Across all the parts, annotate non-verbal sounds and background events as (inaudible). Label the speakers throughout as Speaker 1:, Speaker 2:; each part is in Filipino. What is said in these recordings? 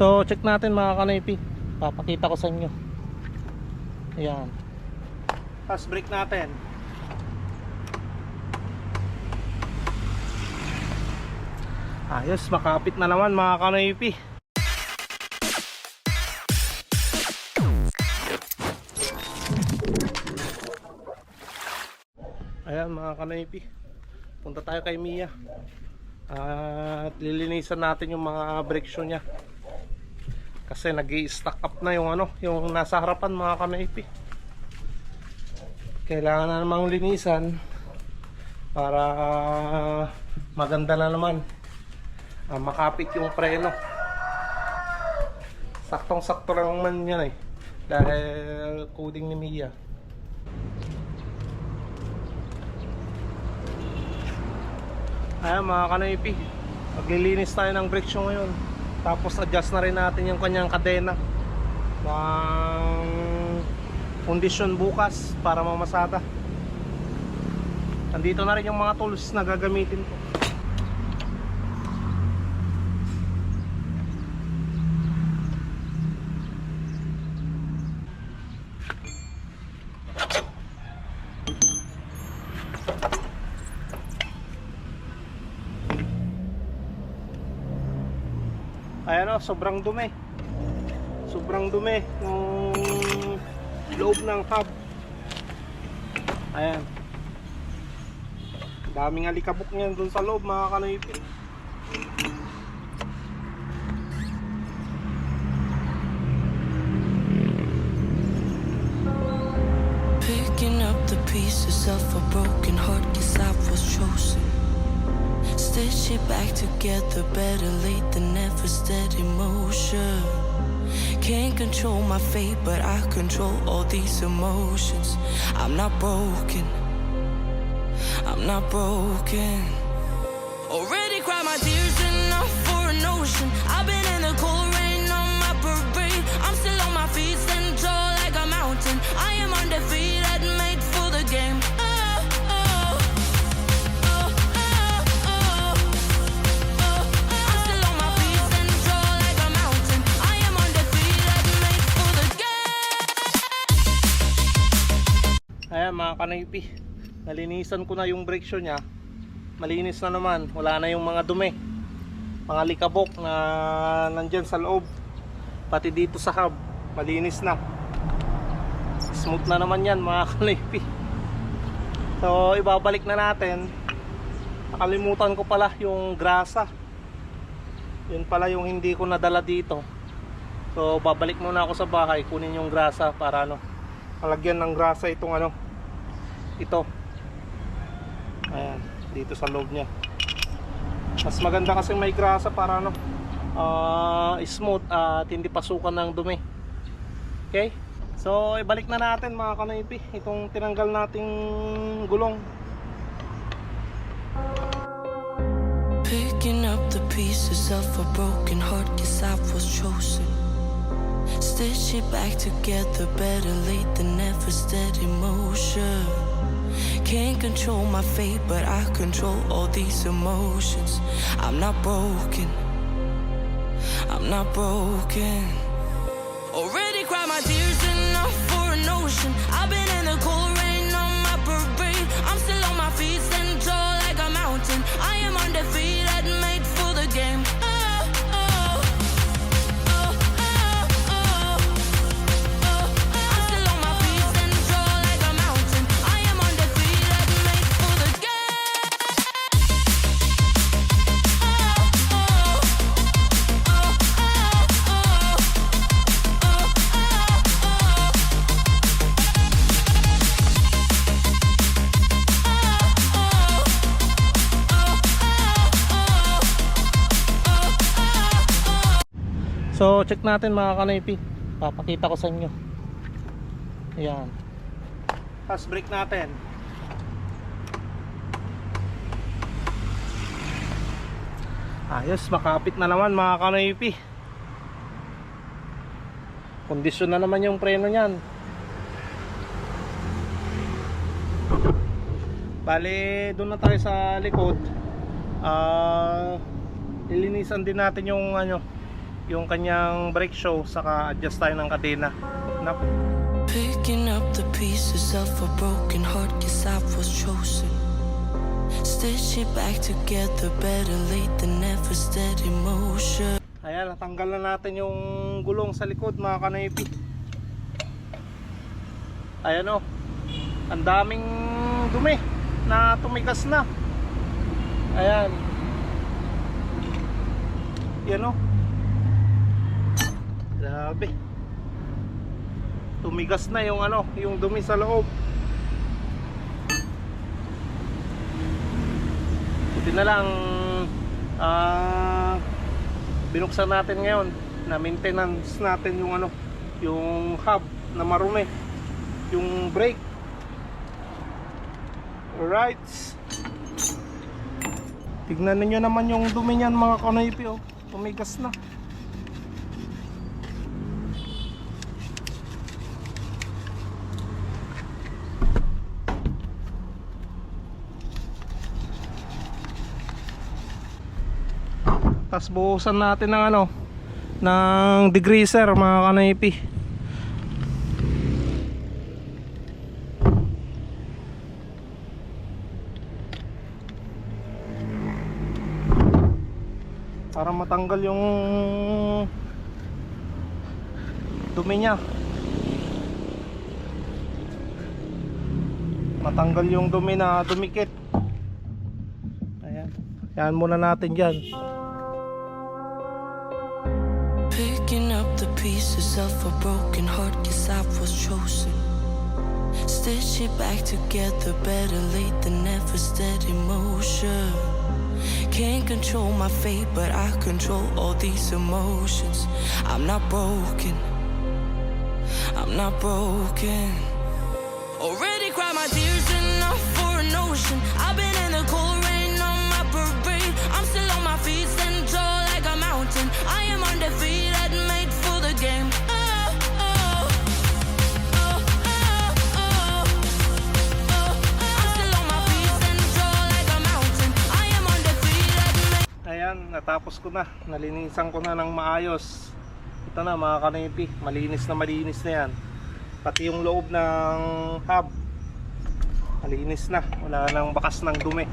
Speaker 1: So check natin mga kanaypi. Papakita ko sa inyo. Ayan. Fast brake natin. Ayos, makapit na naman mga kanaypi. Ayan mga kanaypi. Punta tayo kay Mia. At lilinisan natin yung mga brake shoe niya. Kasi nag stack up na yung ano, yung nasa harapan mga kanaypi. Kailangan na namang linisan para maganda na naman. Ah, makapit yung preno. Saktong sakto lang man yan eh. Dahil coding ni Mia. Ayan mga kanaypi Maglilinis tayo ng brake shoe ngayon Tapos adjust na rin natin yung kanyang kadena Pang Kondisyon bukas Para mamasada. Nandito na rin yung mga tools na gagamitin ko Sobrang dumi. Sobrang dumi ng loob ng hub. Ayan. Daming alikabok niyan dun sa loob mga kanoypin.
Speaker 2: Picking up the pieces of a broken heart, guess I was chosen. Stitch it back together, better late than never, steady motion. Can't control my fate, but I control all these emotions. I'm not broken, I'm not broken. Already cried my tears enough for an ocean. I've been in the cold rain on my parade. I'm still on my feet, stand tall like a mountain. I am
Speaker 1: Kanaypi. Nalinisan ko na yung brake shoe niya. Malinis na naman. Wala na yung mga dumi. Mga likabok na nandyan sa loob. Pati dito sa hub. Malinis na. Smooth na naman yan mga (laughs) kanaypi. So ibabalik na natin. Nakalimutan ko pala yung grasa. Yun pala yung hindi ko nadala dito. So babalik muna ako sa bahay. Kunin yung grasa para ano. Palagyan ng grasa itong ano. Ito. Ayan, dito sa loob niya. Mas maganda kasi may grasa para ano, ah, smooth at hindi pasukan ng dumi. Okay? So, ibalik na natin mga kanaypi itong tinanggal nating gulong.
Speaker 2: Picking up the pieces of a broken heart, guess I was chosen. Stitch it back together, better late than never, steady motion. Can't control my fate, but I control all these emotions. I'm not broken, I'm not broken. Already cried my tears enough for an ocean. I've
Speaker 1: So, check natin mga kanaypi. Papakita ko sa inyo. Ayan. Fast brake natin. Ayos, makapit na naman mga kanaypi. Kondisyon na naman yung preno niyan. Bale, doon na tayo sa likod. Ah, ilinisan din natin yung ano, yung kanyang brake show saka adjust tayo ng kadena. Na
Speaker 2: Picking up the pieces of a broken heart, guess I was chosen. Stitch it back together, better late than never, steady motion.
Speaker 1: ayan natanggal na natin yung gulong sa likod mga kanaypi. Ayan o ang daming dumi na tumigas na. Ayan. Yan o grabe. Tumigas na yung ano yung dumi sa loob. Buti na lang ah binuksan natin ngayon na maintenance natin yung ano yung hub na marumi. Yung brake. Alright. Tignan ninyo naman yung dumi niyan mga kanoypi oh. Tumigas na Tapos buhusan natin ng ano ng degreaser mga kanaypi. Para matanggal yung dumi niya. Matanggal yung dumi na dumikit. Ayan. Yan muna natin dyan.
Speaker 2: Of a broken heart, guess I was chosen. Stitch it back together, better late than never, steady motion. Can't control my fate, but I control all these emotions. I'm not broken. I'm not broken. Already cried my tears enough for an ocean. I've been in the cold rain on my parade. I'm still on my feet, stand tall like a mountain. I am undefeated, the game. I'm still on my feet, stand tall like a mountain. I am undefeated,
Speaker 1: Ayan, natapos ko na. Nalinisan ko na ng maayos. Ito na mga kanipi, malinis na malinis na yan. Pati yung loob ng hub, malinis na. Wala nang bakas ng dumi.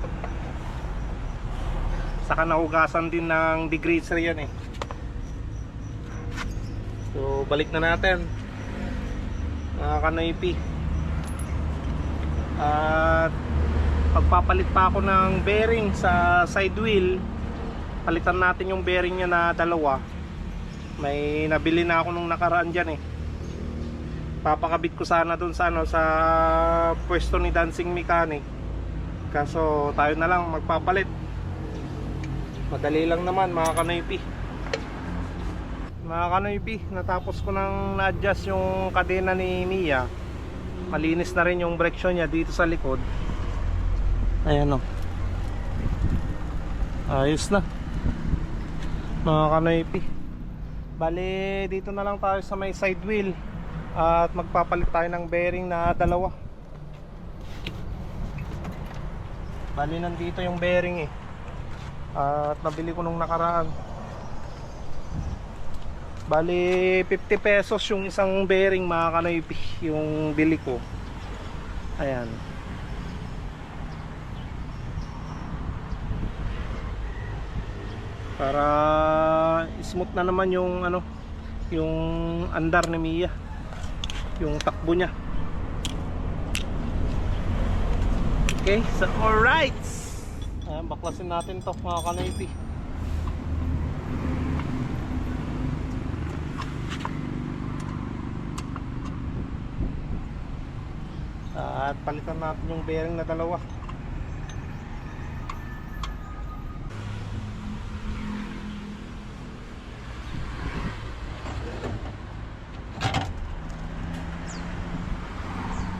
Speaker 1: Saka nahugasan din ng degreaser yan eh. So, balik na natin. Mga kanipi. At pagpapalit pa ako ng bearing sa side wheel palitan natin yung bearing niya na dalawa may nabili na ako nung nakaraan dyan eh papakabit ko sana dun sa ano sa pwesto ni dancing mechanic kaso tayo na lang magpapalit madali lang naman mga kanoypi mga kanoypi natapos ko nang na-adjust yung kadena ni Mia. Malinis na rin yung brake shoe niya dito sa likod. Ayan o ayos na. Mga kanoypi. Bali dito na lang tayo sa may side wheel. At magpapalit tayo ng bearing na dalawa. Bali nandito yung bearing eh. At nabili ko nung nakaraan bali 50 pesos yung isang bearing mga kanoypi yung bili ko. Ayan. Para smooth na naman yung ano yung andar ni Mia. Yung takbo niya. Okay so alright! Ayan baklasin natin to mga kanoypi at palitan natin yung bearing na dalawa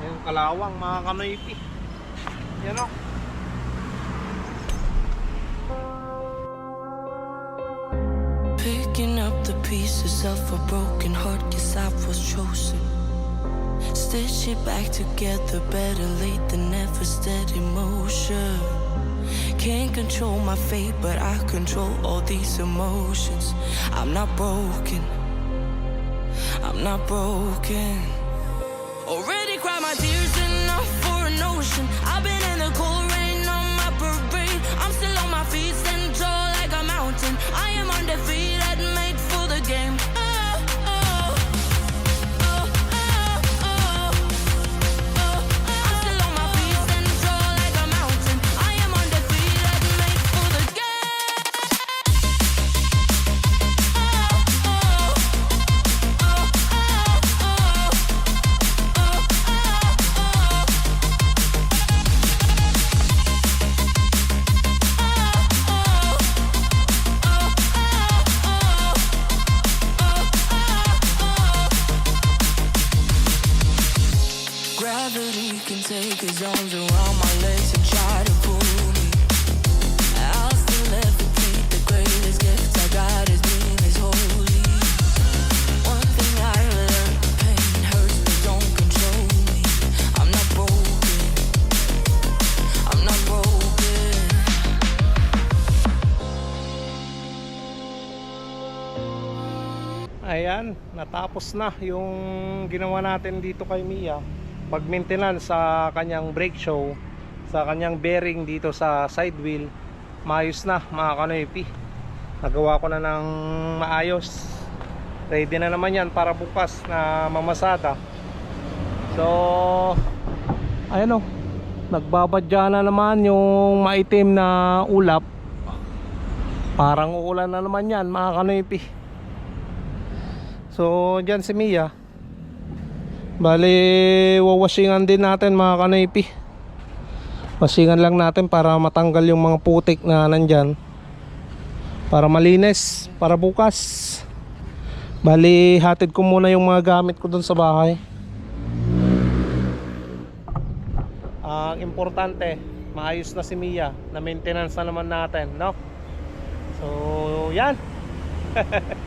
Speaker 1: Yung kalawang mga kanoypi. Yan o.
Speaker 2: Picking up the pieces of a broken heart, guess I was chosen. Stitch it back together, better late than never, steady motion. can't control my fate, but I control all these emotions. I'm not broken. I'm not broken. Already cried my tears enough for an ocean. I've been in the cold rain on my parade. I'm still on my feet, stand tall like a mountain. I am undefeated,
Speaker 1: natapos na yung ginawa natin dito kay Mia. Pag-maintenance sa kanyang brake show, sa kanyang bearing dito sa side wheel, maayos na mga kanoypi. Nagawa ko na ng maayos. Ready na naman yan para bukas na mamasada. So, ayan o, nagbabadya na naman yung maitim na ulap. Parang uulan na naman yan mga kanoypi. So, dyan si Mia. Bali, wawashingan din natin mga kanaypi. Wasingan lang natin para matanggal yung mga putik na nandyan. Para malinis, para bukas. Bali, hatid ko muna yung mga gamit ko dun sa bahay. Ang importante, maayos na si Mia. Na maintenance na naman natin, no? So, yan. (laughs)